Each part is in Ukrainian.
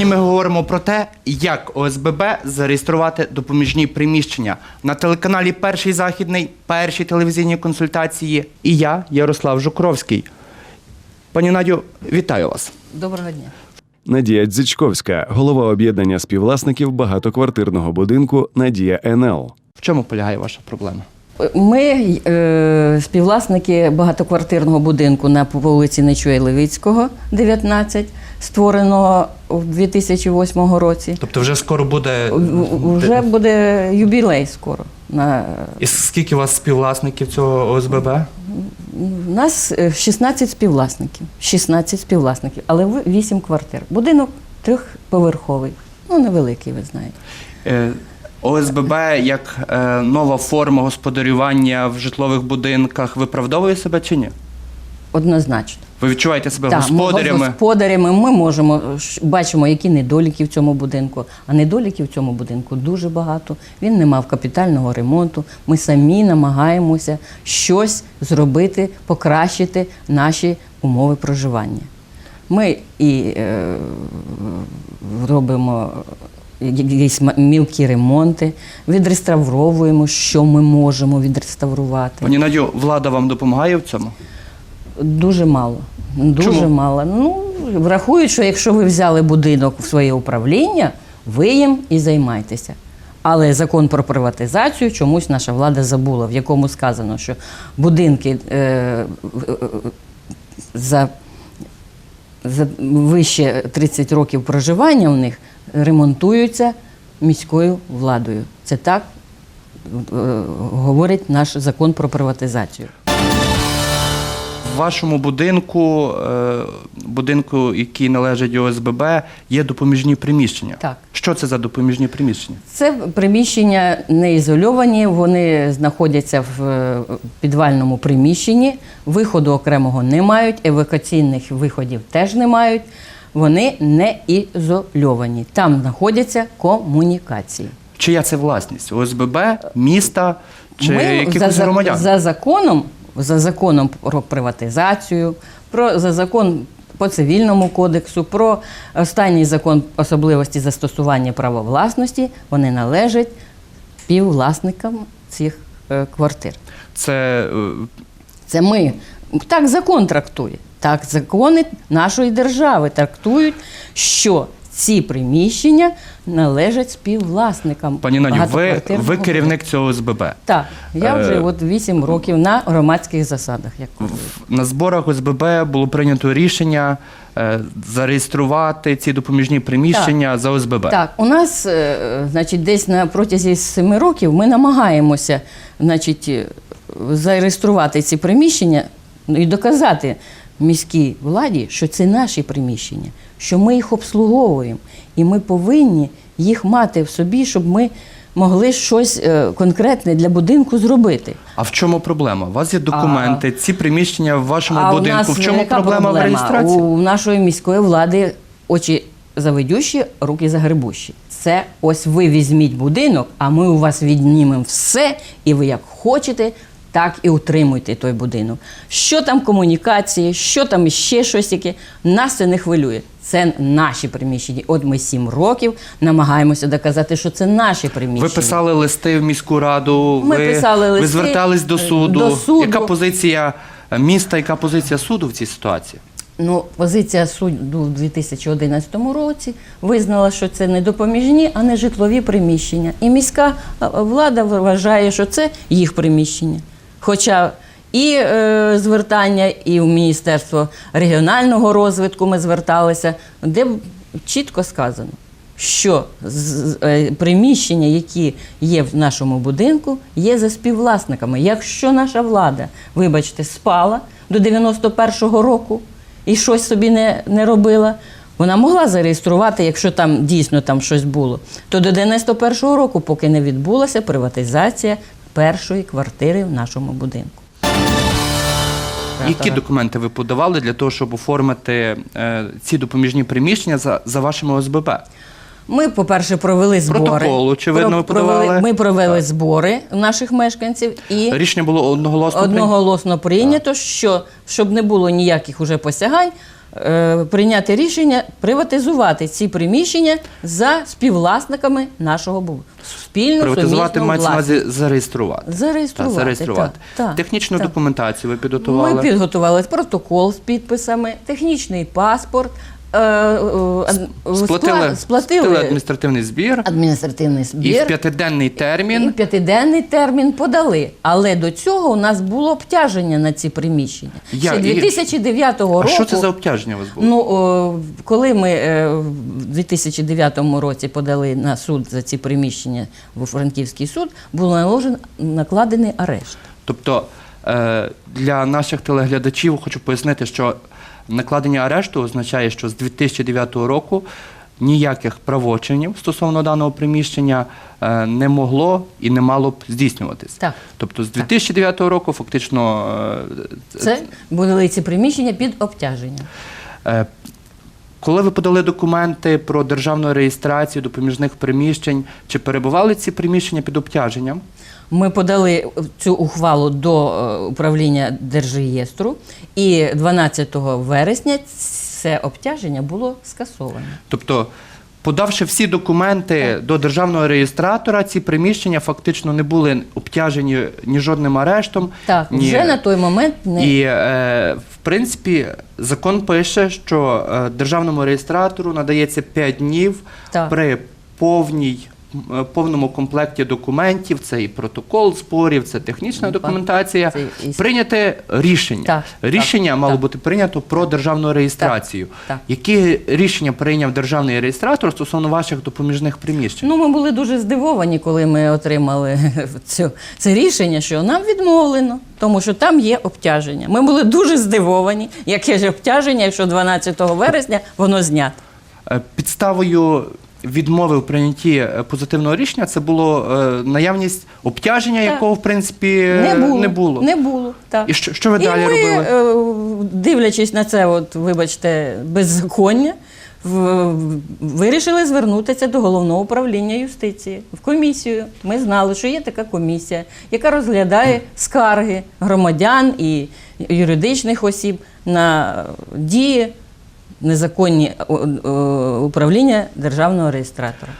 Сьогодні ми говоримо про те, як ОСББ зареєструвати допоміжні приміщення на телеканалі Перший західний, перші телевізійні консультації. І я, Ярослав Жукровський. Пані Надю, вітаю вас. Доброго дня. Надія Дзичковська, голова об'єднання співвласників багатоквартирного будинку Надія НЛ. В чому полягає ваша проблема? Ми е, співвласники багатоквартирного будинку на вулиці Нечуя Левицького, 19, створеного у 2008 році. Тобто, вже скоро буде. Вже буде юбілей скоро. На, І скільки у вас співвласників цього ОСББ? у нас е, 16 співвласників. 16 співвласників, але 8 квартир. Будинок трьохповерховий. Ну, невеликий, ви знаєте. Е, ОСББ як е, нова форма господарювання в житлових будинках виправдовує себе чи ні? Однозначно. Ви відчуваєте себе Так, ми господарями? господарями ми можемо ш- бачимо, які недоліки в цьому будинку. А недоліків в цьому будинку дуже багато. Він не мав капітального ремонту. Ми самі намагаємося щось зробити, покращити наші умови проживання. Ми і е, робимо якісь мілкі ремонти, відреставровуємо, що ми можемо відреставрувати. Пані Надю, влада вам допомагає в цьому? Дуже мало. Дуже Чому? мало. Ну, врахують, що якщо ви взяли будинок в своє управління, ви їм і займайтеся. Але закон про приватизацію чомусь наша влада забула, в якому сказано, що будинки е, е, за, за вище 30 років проживання у них ремонтуються міською владою. Це так е, говорить наш закон про приватизацію. В вашому будинку, е, будинку, який належить ОСББ, є допоміжні приміщення. Так. Що це за допоміжні приміщення? Це приміщення не ізольовані, вони знаходяться в е, підвальному приміщенні, виходу окремого не мають, евакуаційних виходів теж не мають. Вони не ізольовані. Там знаходяться комунікації. Чия це власність? ОСББ, міста чи Ми якихось за, громадян? за законом, за законом про приватизацію, про за закон по цивільному кодексу, про останній закон особливості застосування права власності, вони належать співвласникам цих е, квартир. Це е, Це ми. Так закон трактує. Так закони нашої держави трактують, що ці приміщення належать співвласникам. пані Надю, ви, ви керівник цього ОСББ. Так, я вже Е, от 8 років на громадських засадах. Як. На зборах ОСББ було прийнято рішення е, зареєструвати ці допоміжні приміщення за ОСББ. Так, у нас, е, значить, десь на протязі 7 років ми намагаємося, значить, е, зареєструвати ці приміщення і доказати міській владі, що це наші приміщення, що ми їх обслуговуємо, і ми повинні їх мати в собі, щоб ми могли щось е, конкретне для будинку зробити. А в чому проблема? У вас є документи, ці приміщення в вашому А у будинку. нас в чому яка проблема, в реєстрації? У нашої міської влади очі заведющі, руки загребущі. Це ось ви візьміть будинок, а ми у вас віднімемо все, і ви як хочете, так і утримуйте той будинок. Що там комунікації, що там ще щось яке, нас це не хвилює. Це наші приміщення. От ми сім років намагаємося доказати, що це наші приміщення. Ви писали листи в міську раду, Ми ви, писали ви звертались до е, суду. до суду. Яка позиція міста, яка позиція суду в цій ситуації? Ну, позиція суду в 2011 році визнала, що це не допоміжні, а не житлові приміщення. І міська влада вважає, що це їх приміщення. Хоча і е, звертання, і в Міністерство регіонального розвитку ми зверталися, де чітко сказано, що з- е, приміщення, які є в нашому будинку, є за співвласниками. Якщо наша влада, вибачте, спала до 91-го року і щось собі не, не робила, вона могла зареєструвати, якщо там дійсно там щось було, то до 91-го року, поки не відбулася приватизація першої квартири в нашому будинку. Які документи ви подавали для того, щоб оформити е, ці допоміжні приміщення за, за вашими ОСББ? Ми, по-перше, провели збори. Протокол, очевидно, ви провели. Ми провели збори наших мешканців і Рішення було одноголосно. прийнято? одноголосно прийнято, що щоб не було ніяких уже посягань, прийняти рішення приватизувати ці приміщення за співвласниками нашого бу- спільно Приватизувати мається на увазі зареєструвати. Зареєструвати, Та, зареєструвати. Та, та, Технічну та. документацію ви підготували. Ми підготували протокол з підписами, технічний паспорт. Е, е, ад- сплатили, сплатили адміністративний збір адміністративний і в п'ятиденний термін. І п'ятиденний термін подали. Але до цього у нас було обтяження на ці приміщення. Я- Ще і- 2009 А що це за обтяження у вас було? Ну, о, коли ми е, в 2009 році подали на суд за ці приміщення в Франківський суд, був наложен накладений арешт. Тобто е, для наших телеглядачів хочу пояснити, що накладення арешту означає, що з 2009 року ніяких правочинів стосовно даного приміщення е, не могло і не мало б здійснюватись. Так. Тобто з 2009 року фактично е, Це були ці приміщення під обтяженням. Е, Коли ви подали документи про державну реєстрацію допоміжних приміщень, чи перебували ці приміщення під обтяженням? Ми подали цю ухвалу до е, управління Держреєстру, і 12 вересня це обтяження було скасоване. Тобто, подавши всі документи до державного реєстратора, ці приміщення фактично не були обтяжені ні жодним арештом. Так, ні... вже на той момент не І, е, в принципі, закон пише, що е, державному реєстратору надається 5 днів Так. при повній. М, Повному комплекті документів, це і протокол зборів, це технічна документація. Прийняти рішення. Так, рішення так, мало так. бути прийнято про державну реєстрацію. так. Які рішення прийняв державний реєстратор стосовно ваших допоміжних приміщень? Ну, ми були дуже здивовані, коли ми отримали цю, це рішення, що нам відмовлено, тому що там є обтяження. Ми були дуже здивовані, яке ж обтяження, якщо 12 вересня воно знято. Е, Підставою відмови в прийнятті е, позитивного рішення це було е, наявність обтяження, Так. якого в принципі Не було. не було. Не було так. І що- що ви далі ми, робили? е, дивлячись на це, от, вибачте, беззаконня, в- вирішили звернутися до головного управління юстиції в комісію. Ми знали, що є така комісія, яка розглядає скарги громадян і юридичних осіб на дії незаконні о, о, управління державного реєстратора.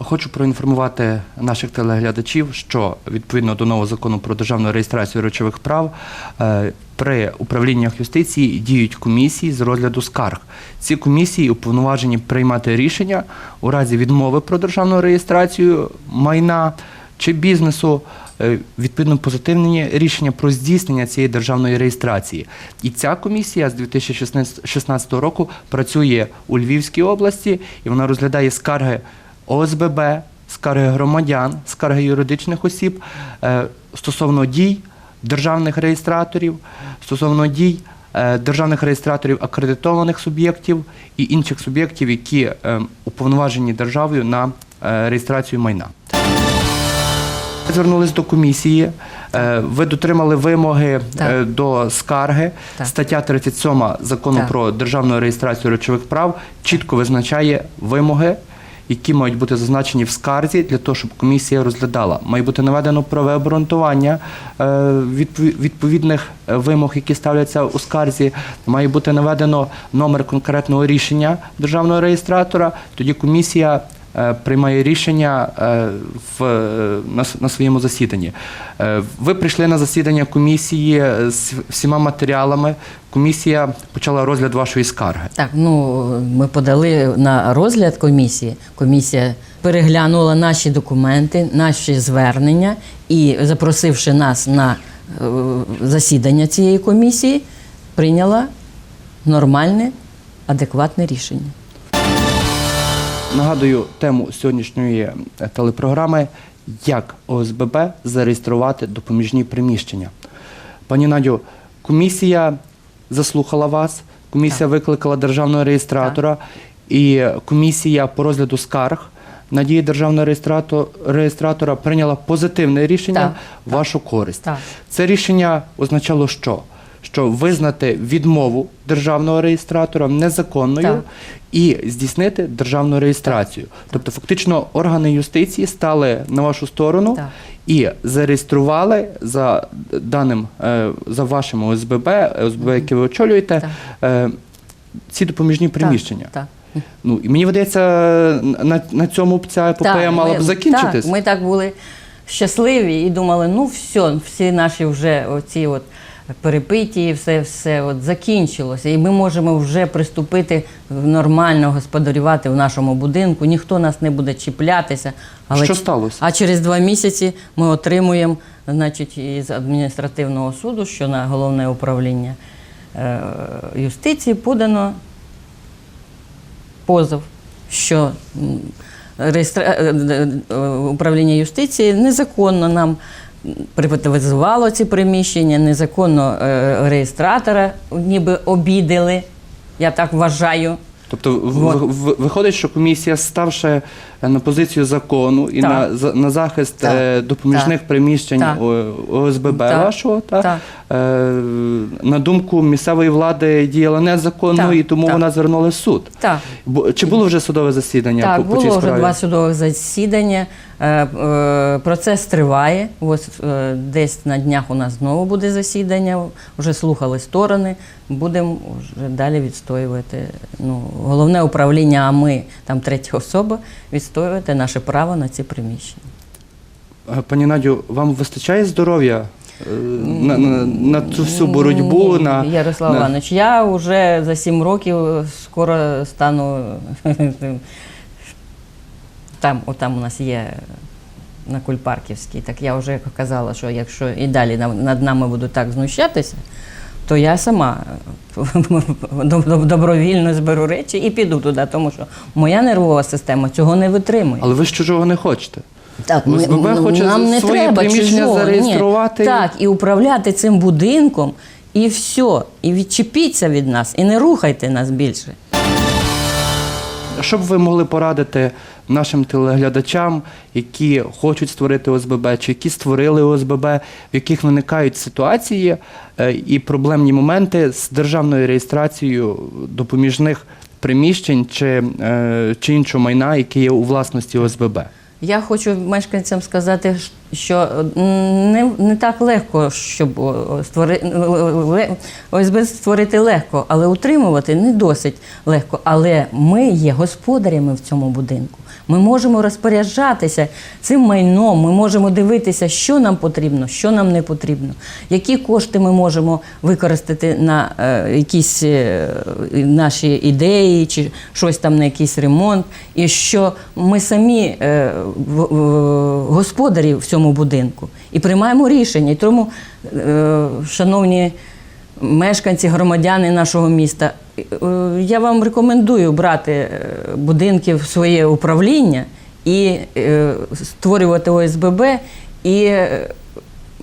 Хочу проінформувати наших телеглядачів, що відповідно до нового закону про державну реєстрацію речових прав е, при управліннях юстиції діють комісії з розгляду скарг. Ці комісії уповноважені приймати рішення у разі відмови про державну реєстрацію майна чи бізнесу. Е, Відповідно, позитивні рішення про здійснення цієї державної реєстрації. І ця комісія з 2016 року працює у Львівській області і вона розглядає скарги ОСББ, скарги громадян, скарги юридичних осіб е, стосовно дій державних реєстраторів, стосовно дій е, державних реєстраторів акредитованих суб'єктів і інших суб'єктів, які уповноважені державою на реєстрацію майна. Звернулись до комісії, е, ви дотримали вимоги Так. е, до скарги. Так. Стаття 37 закону Так. про державну реєстрацію речових прав чітко визначає вимоги, які мають бути зазначені в скарзі для того, щоб комісія розглядала. Має бути наведено праве обґрунтування е, відповідних вимог, які ставляться у скарзі. Має бути наведено номер конкретного рішення державного реєстратора. Тоді комісія приймає рішення е, в, е, на, на своєму засіданні. Е, Ви прийшли на засідання комісії з всіма матеріалами. Комісія почала розгляд вашої скарги. Так, ну ми подали на розгляд комісії. Комісія переглянула наші документи, наші звернення і, запросивши нас на е, засідання цієї комісії, прийняла нормальне, адекватне рішення. Нагадую тему сьогоднішньої е, телепрограми як ОСББ зареєструвати допоміжні приміщення. Пані Надю, комісія заслухала вас, комісія викликала державного реєстратора, і комісія по розгляду скарг на дії державного реєстрату- реєстратора прийняла позитивне рішення Так, вашу користь. Так. Це рішення означало що? Що визнати відмову державного реєстратора незаконною Так. і здійснити державну реєстрацію. Тобто, фактично, органи юстиції стали на вашу сторону Так. і зареєстрували за даним е, за вашим ОСББ, ОСББ, яке ви очолюєте, Так. е, ці допоміжні приміщення. Так. так. Ну і мені видається, на, на цьому б ця епопея Так, мала ми- б закінчитись. Так, ми так були щасливі і думали, ну все, всі наші вже оці от перепиті, все, все от закінчилося. І ми можемо вже приступити нормально господарювати в нашому будинку. Ніхто нас не буде чіплятися. Що сталося? А через два місяці ми отримуємо, значить, із адміністративного суду, що на головне управління е, юстиції подано позов, що реєстра... е, е, е, управління юстиції незаконно нам приватизувало ці приміщення, незаконно е, реєстратора ніби обідали. Я так вважаю. Тобто Вот. виходить, що комісія, ставши е, на позицію закону і Так. на, на захист Так. е, допоміжних Так. приміщень Так. ОСББ Так. вашого, та, Так. На думку місцевої влади діяла незаконно, Так. і тому Так. вона звернула в суд. Так. Чи було вже судове засідання Так, по, по цій було вже два судових засідання. Е, е, Процес триває. Ось е, десь на днях у нас знову буде засідання. Вже слухали сторони. Будемо вже далі відстоювати. Ну, головне управління, а ми там третя особа, відстоювати наше право на ці приміщення. Пані Надю, вам вистачає здоров'я на, на, на цю всю боротьбу? Ні, на, Ярослав на... Іванович, я вже за сім років скоро стану там, отам у нас є на Кульпарківській. Так я вже казала, що якщо і далі над нами будуть так знущатися, то я сама добровільно зберу речі і піду туди, тому що моя нервова система цього не витримує. Але ви ж чужого не хочете. Так, ми, хоче нам не свої треба чужого. зареєструвати. Ні. Так, і управляти цим будинком, і все. І відчепіться від нас, і не рухайте нас більше. Що б ви могли порадити нашим телеглядачам, які хочуть створити ОСББ, чи які створили ОСББ, в яких виникають ситуації е, і проблемні моменти з державною реєстрацією допоміжних приміщень чи, е, чи іншого майна, яке є у власності ОСББ? Я хочу мешканцям сказати, що не, не так легко, щоб о, створи, ОСБ створити легко, але утримувати не досить легко. Але ми є господарями в цьому будинку. Ми можемо розпоряджатися цим майном, ми можемо дивитися, що нам потрібно, що нам не потрібно, які кошти ми можемо використати на е, якісь е, наші ідеї чи щось там на якийсь ремонт, і що ми самі е, в- господарі в цьому будинку. І приймаємо рішення. І тому, шановні мешканці, громадяни нашого міста, е, я вам рекомендую брати е, будинки в своє управління і е, створювати ОСББ і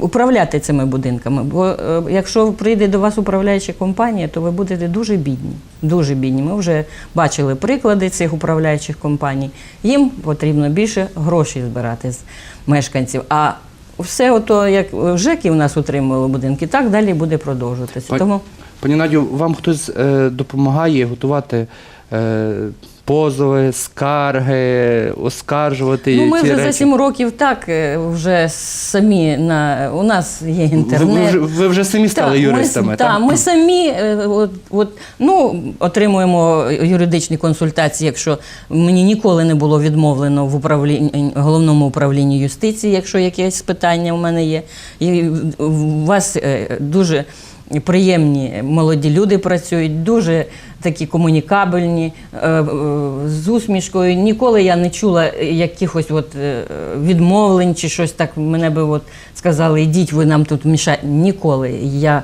управляти цими будинками. Бо якщо прийде до вас управляюча компанія, то ви будете дуже бідні. Дуже бідні. Ми вже бачили приклади цих управляючих компаній. Їм потрібно більше грошей збирати з мешканців. А все ото, як ЖЕКи в нас утримували будинки, так далі буде продовжуватися. Пані- Тому Пані Надю, вам хтось е, допомагає готувати е, позови, скарги, оскаржувати ну, ми ці вже речі? за сім років так е, вже самі на у нас є ви, інтернет. ви, вже, ви вже самі стали Так, юристами, Ми, так? так, ми самі е, от, от, ну, отримуємо юридичні консультації, якщо мені ніколи не було відмовлено в управлінні, головному управлінні юстиції, якщо якесь питання у мене є. І у вас е, дуже приємні молоді люди працюють, дуже такі комунікабельні, е, е, з усмішкою. Ніколи я не чула якихось от е, відмовлень чи щось так. Мене би от сказали, ідіть, ви нам тут мішаєте. Ніколи. Я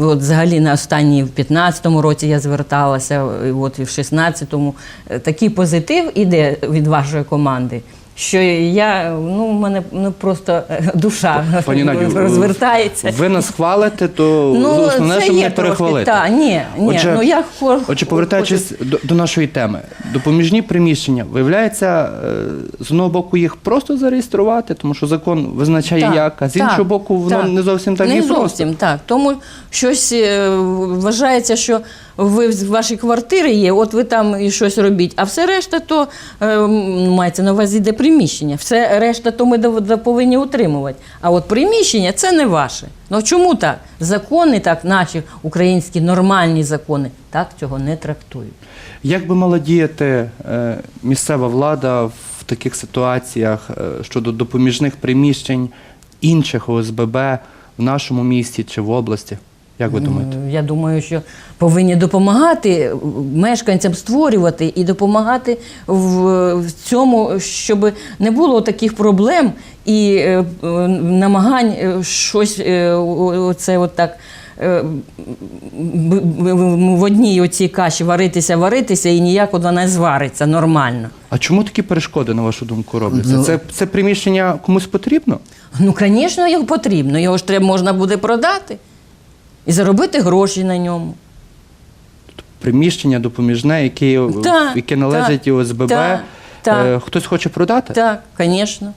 от взагалі на останній в 15-му році я зверталася, от і в 16-му. Е, Такий позитив іде від вашої команди. Що я ну в мене ну просто е, душа Пані Надю, розвертається. Ви нас хвалите, то основне, це що мене перехвалити. Та, ні, ні, Отже, ну я хо- Отже, повертаючись до, до нашої теми, допоміжні приміщення, виявляється, е, з одного боку їх просто зареєструвати, тому що закон визначає Так, як, а з іншого боку, воно так. не зовсім так не і просто. зовсім так. Тому щось е, вважається, що ви в вашій квартирі є, от ви там і щось робіть, а все решта, то е, мається на увазі де приміщення. Все решта, то ми дов- повинні утримувати. А от приміщення це не ваше. Ну чому так? Закони, так, наші українські нормальні закони, так цього не трактують. Як би мала діяти е, місцева влада в таких ситуаціях е, щодо допоміжних приміщень інших ОСББ в нашому місті чи в області? Як ви думаєте? Я думаю, що повинні допомагати мешканцям створювати і допомагати в, в цьому, щоб не було таких проблем і е, е, намагань е, щось е, оце от так. е, В одній оцій каші варитися, варитися, і ніяк вона не звариться нормально. А чому такі перешкоди, на вашу думку, робляться? Ну- Це, це приміщення комусь потрібно? Ну, звісно, його потрібно. Його ж треба можна буде продати і заробити гроші на ньому. Приміщення допоміжне, яке, Так, яке належить так, ОСББ. так, так. Е, Хтось хоче продати? Так, звісно.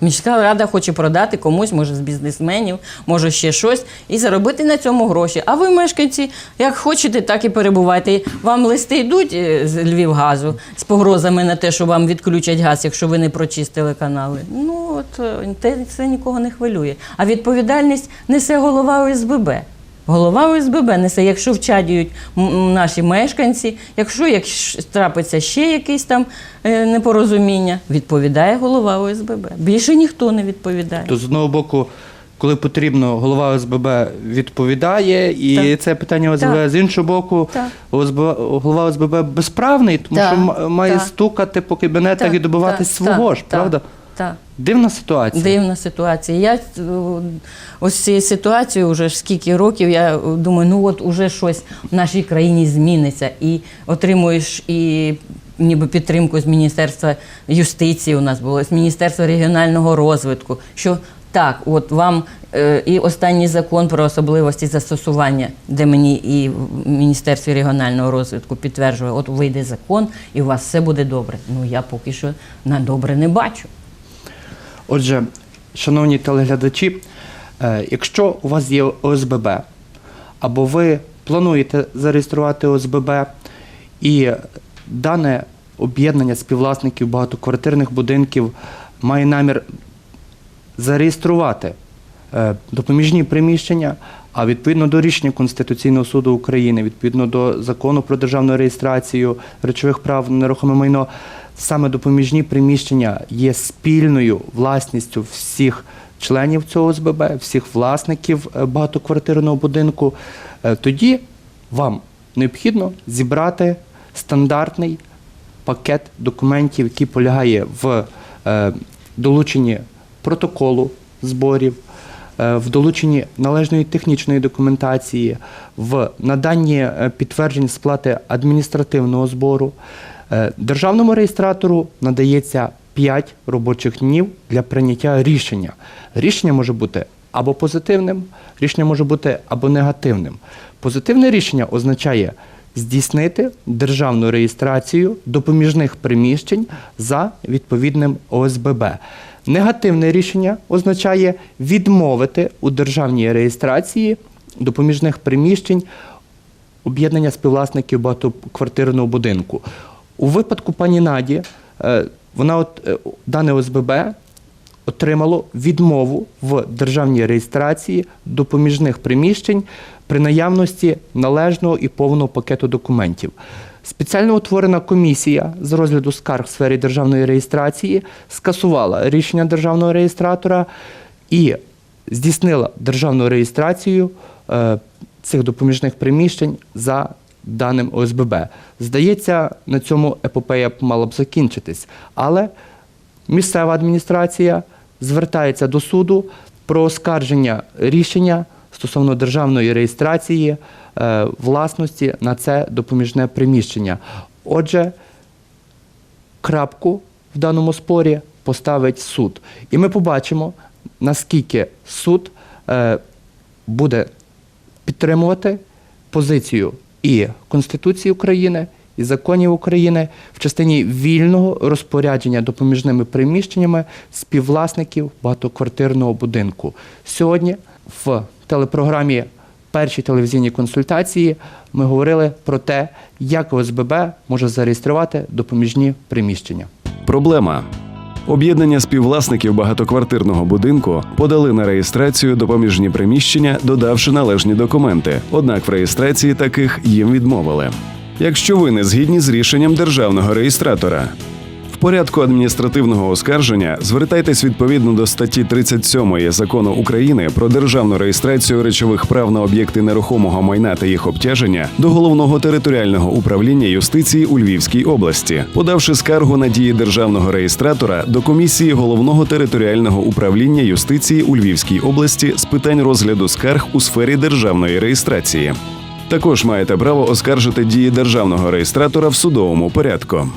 Міська рада хоче продати комусь, може з бізнесменів, може ще щось, і заробити на цьому гроші. А ви, мешканці, як хочете, так і перебувайте. Вам листи йдуть е, з Львівгазу з погрозами на те, що вам відключать газ, якщо ви не прочистили канали. Ну, от е, це нікого не хвилює. А відповідальність несе голова ОСББ. Голова ОСББ несе, якщо м, наші мешканці, якщо як трапиться ще якесь там е, непорозуміння, відповідає голова ОСББ. Більше ніхто не відповідає. То з одного боку, коли потрібно, голова ОСББ відповідає, і Так. це питання ОСББ. Так. З іншого боку, Так. ОСБ, голова ОСББ безправний, тому Так, що має так. стукати по кабінетах і добиватись свого ж, правда? Так. Дивна ситуація. Дивна ситуація. Я е, ось цією ситуацією вже скільки років, я думаю, ну от уже щось в нашій країні зміниться. І отримуєш і ніби підтримку з Міністерства юстиції у нас було, з Міністерства регіонального розвитку. Що так, от вам е, і останній закон про особливості застосування, де мені і в Міністерстві регіонального розвитку підтверджує, от вийде закон, і у вас все буде добре. Ну я поки що на добре не бачу. Отже, шановні телеглядачі, е, якщо у вас є ОСББ, або ви плануєте зареєструвати ОСББ, і дане об'єднання співвласників багатоквартирних будинків має намір зареєструвати е, допоміжні приміщення, а відповідно до рішення Конституційного суду України, відповідно до закону про державну реєстрацію речових прав на нерухоме майно, саме допоміжні приміщення є спільною власністю всіх членів цього ОСББ, всіх власників е, багатоквартирного будинку, е, тоді вам необхідно зібрати стандартний пакет документів, який полягає в е, долученні протоколу зборів, в долученні належної технічної документації, в наданні підтверджень сплати адміністративного збору. Е, Державному реєстратору надається 5 робочих днів для прийняття рішення. Рішення може бути або позитивним, рішення може бути або негативним. Позитивне рішення означає здійснити державну реєстрацію допоміжних приміщень за відповідним ОСББ. Негативне рішення означає відмовити у державній реєстрації допоміжних приміщень об'єднання співвласників багатоквартирного будинку. У випадку пані Наді, е, вона от е, дане ОСББ отримало відмову в державній реєстрації допоміжних приміщень при наявності належного і повного пакету документів. Спеціально утворена комісія з розгляду скарг в сфері державної реєстрації скасувала рішення державного реєстратора і здійснила державну реєстрацію е, цих допоміжних приміщень за даним ОСББ. Здається, на цьому епопея мала б закінчитись. Але місцева адміністрація звертається до суду про оскарження рішення стосовно державної реєстрації е, власності на це допоміжне приміщення. Отже, крапку в даному спорі поставить суд. І ми побачимо, наскільки суд е, буде підтримувати позицію і Конституції України, і законів України в частині вільного розпорядження допоміжними приміщеннями співвласників багатоквартирного будинку. Сьогодні в телепрограмі перші телевізійні консультації ми говорили про те, як ОСББ може зареєструвати допоміжні приміщення. Проблема. Об'єднання співвласників багатоквартирного будинку подали на реєстрацію допоміжні приміщення, додавши належні документи. Однак в реєстрації таких їм відмовили. Якщо ви не згідні з рішенням державного реєстратора, порядку адміністративного оскарження звертайтесь відповідно до статті 37 закону України про державну реєстрацію речових прав на об'єкти нерухомого майна та їх обтяження до головного територіального управління юстиції у Львівській області, подавши скаргу на дії державного реєстратора до комісії головного територіального управління юстиції у Львівській області з питань розгляду скарг у сфері державної реєстрації. Також маєте право оскаржити дії державного реєстратора в судовому порядку.